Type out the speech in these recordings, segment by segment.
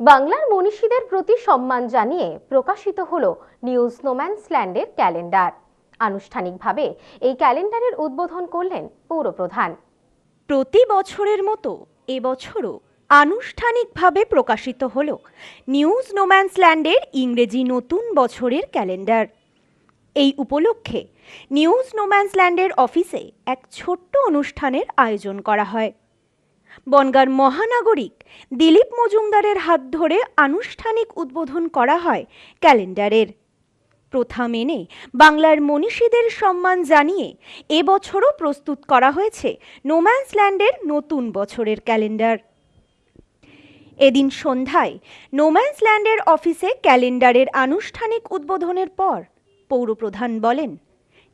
বাংলার মনীষীদের প্রতি সম্মান জানিয়ে প্রকাশিত হল নিউজ নোম্যান্সল্যান্ডের ক্যালেন্ডার। আনুষ্ঠানিকভাবে এই ক্যালেন্ডারের উদ্বোধন করলেন পৌরপ্রধান। প্রতি বছরের মতো এবছরও আনুষ্ঠানিকভাবে প্রকাশিত হল নিউজ নোম্যান্সল্যান্ডের ইংরেজি নতুন বছরের ক্যালেন্ডার। এই উপলক্ষে নিউজ নোম্যান্সল্যান্ডের অফিসে এক ছোট্ট অনুষ্ঠানের আয়োজন করা হয়। বনগার মহানাগরিক দিলীপ মজুমদারের হাত ধরে আনুষ্ঠানিক উদ্বোধন করা হয় ক্যালেন্ডারের। প্রথা মেনে বাংলার মনীষীদের সম্মান জানিয়ে এবছরও প্রস্তুত করা হয়েছে নোম্যান্সল্যান্ডের নতুন বছরের ক্যালেন্ডার। এদিন সন্ধ্যায় নোম্যান্সল্যান্ডের অফিসে ক্যালেন্ডারের আনুষ্ঠানিক উদ্বোধনের পর পৌরপ্রধান বলেন,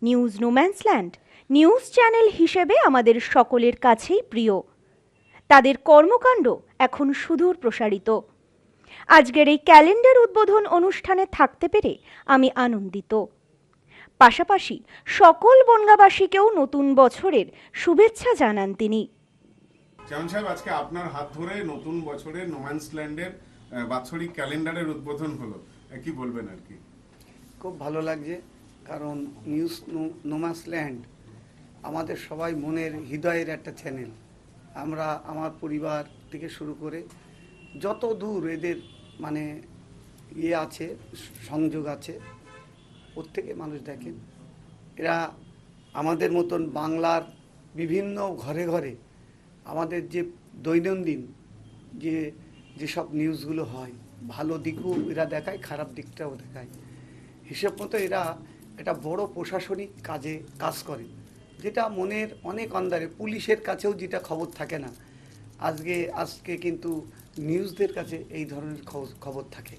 নিউজ নোম্যান্সল্যান্ড নিউজ চ্যানেল হিসেবে আমাদের সকলের কাছেই প্রিয়। তাদের কর্মকাণ্ড এখন সুদূর প্রসারিত। আজকের এই ক্যালেন্ডার উদ্বোধন অনুষ্ঠানে থাকতে পেরে আমি আনন্দিত। পাশাপাশি সকল বনগাবাসীকেও নতুন বছরের শুভেচ্ছা জানান তিনি। চেয়ারম্যান সাহেব আজকে আপনার হাত ধরে নতুন বছরের নোম্যান্সল্যান্ডের বাৎসরিক ক্যালেন্ডারের উদ্বোধন হলো। কি বলবেন আর কি? খুব ভালো লাগছে কারণ নিউজ নোমাস ল্যান্ড আমাদের সবাই মনের হৃদয়ের একটা চ্যানেল আমরা আমার পরিবার থেকে শুরু করে যত দূর এদের মানে ইয়ে আছে, সংযোগ আছে, প্রত্যেকে মানুষ দেখেন। এরা আমাদের মতন বাংলার বিভিন্ন ঘরে ঘরে আমাদের যে দৈনন্দিন যে যেসব নিউজগুলো হয়, ভালো দিকও এরা দেখায়, খারাপ দিকটাও দেখায়। হিসেব মতো এরা একটা বড় প্রশাসনিক কাজে কাজ করে। যেটা মনের অনেক অন্ধারে, পুলিশের কাছেও যেটা খবর থাকে না। আজকে আজকে কিন্তু নিউজদের কাছে এই ধরনের খবর- থাকে।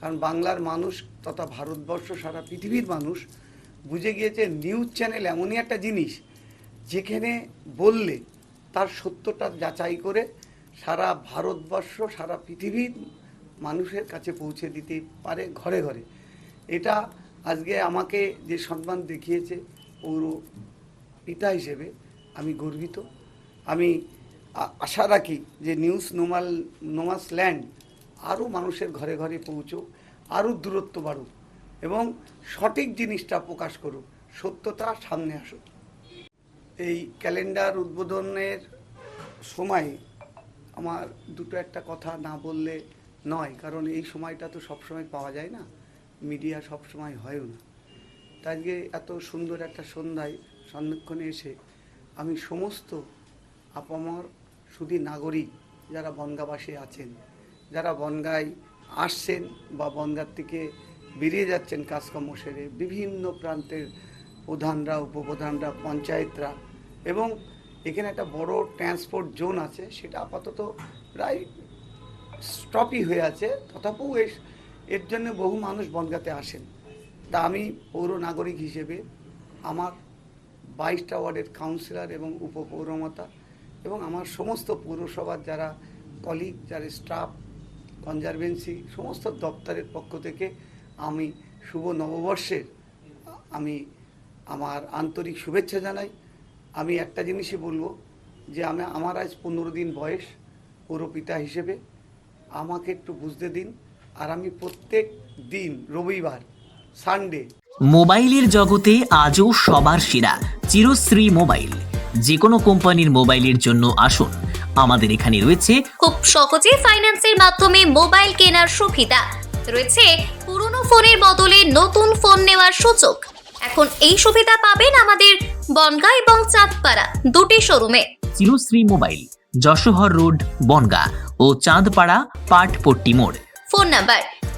কারণ বাংলার মানুষ তথা ভারতবর্ষ সারা পৃথিবীর মানুষ বুঝে গিয়েছে নিউজ চ্যানেল এমনই একটা জিনিস, যেখানে বললে তার সত্যটা যাচাই করে সারা ভারতবর্ষ, সারা পৃথিবীর মানুষের কাছে পৌঁছে দিতে পারে ঘরে ঘরে। এটা আজকে আমাকে যে সম্মান দেখিয়েছে পৌর পিতা হিসেবে আমি গর্বিত। আমি আশা রাখি যে নিউজ নোমাল, নোমাস ল্যান্ড আরও মানুষের ঘরে ঘরে পৌঁছুক, আরও দূরত্ব বাড়ুক এবং সঠিক জিনিসটা প্রকাশ করুক, সত্যতা সামনে আসুক। এই ক্যালেন্ডার উদ্বোধনের সময় আমার দুটো একটা কথা না বললে নয়, কারণ এই সময়টা তো সবসময় পাওয়া যায় না। মিডিয়া সবসময় হয়ও না। তাই আজকে এত সুন্দর একটা সন্ধ্যায় সন্ধ্যক্ষণে এসে আমি সমস্ত আপামর শুধু নাগরিক যারা বনগাবাসী আছেন, যারা বনগায় আসছেন বা বনগার থেকে বেরিয়ে যাচ্ছেন কাজকর্ম সেরে বিভিন্ন প্রান্তের প্রধানরা, উপপ্রধানরা, পঞ্চায়েতরা এবং এখানে একটা বড় ট্রান্সপোর্ট জোন আছে, সেটা আপাতত প্রায় স্টপই হয়ে আছে। তথাপিও এর জন্য বহু মানুষ বনগাতে আসেন। তা আমি পৌর নাগরিক হিসেবে আমার বাইশটা ওয়ার্ডের কাউন্সিলর এবং উপপৌরমাতা এবং আমার সমস্ত পৌরসভার যারা কলিগ যারা স্টাফ কনজারভেন্সি সমস্ত দপ্তরের পক্ষ থেকে আমি শুভ নববর্ষের, আমি আমার আন্তরিক শুভেচ্ছা জানাই। আমি একটা জিনিসই বলব যে আমি, আমার আজ পনেরো দিন বয়স পৌরপিতা হিসেবে। আমাকে একটু বুঝতে দিন। আর আমি প্রত্যেক দিন রবিবার সানডে মোবাইলের জগতে আজও সবার সেরা চিরশ্রী মোবাইল। যে কোনো কোম্পানির মোবাইলের জন্য আসুন। আমাদের এখানে রয়েছে খুব সহজে ফাইন্যান্সের মাধ্যমে মোবাইল কেনার সুবিধা। রয়েছে পুরনো ফোনের বদলে নতুন ফোন নেওয়ার সুযোগ। এখন এই সুবিধা পাবেন আমাদের বনগা এবং চাঁদপাড়া দুটি শোরুমে। চিরশ্রী মোবাইল যশোহর রোড বনগা ও চাঁদপাড়া পাটপট্টি মোড়। Phone number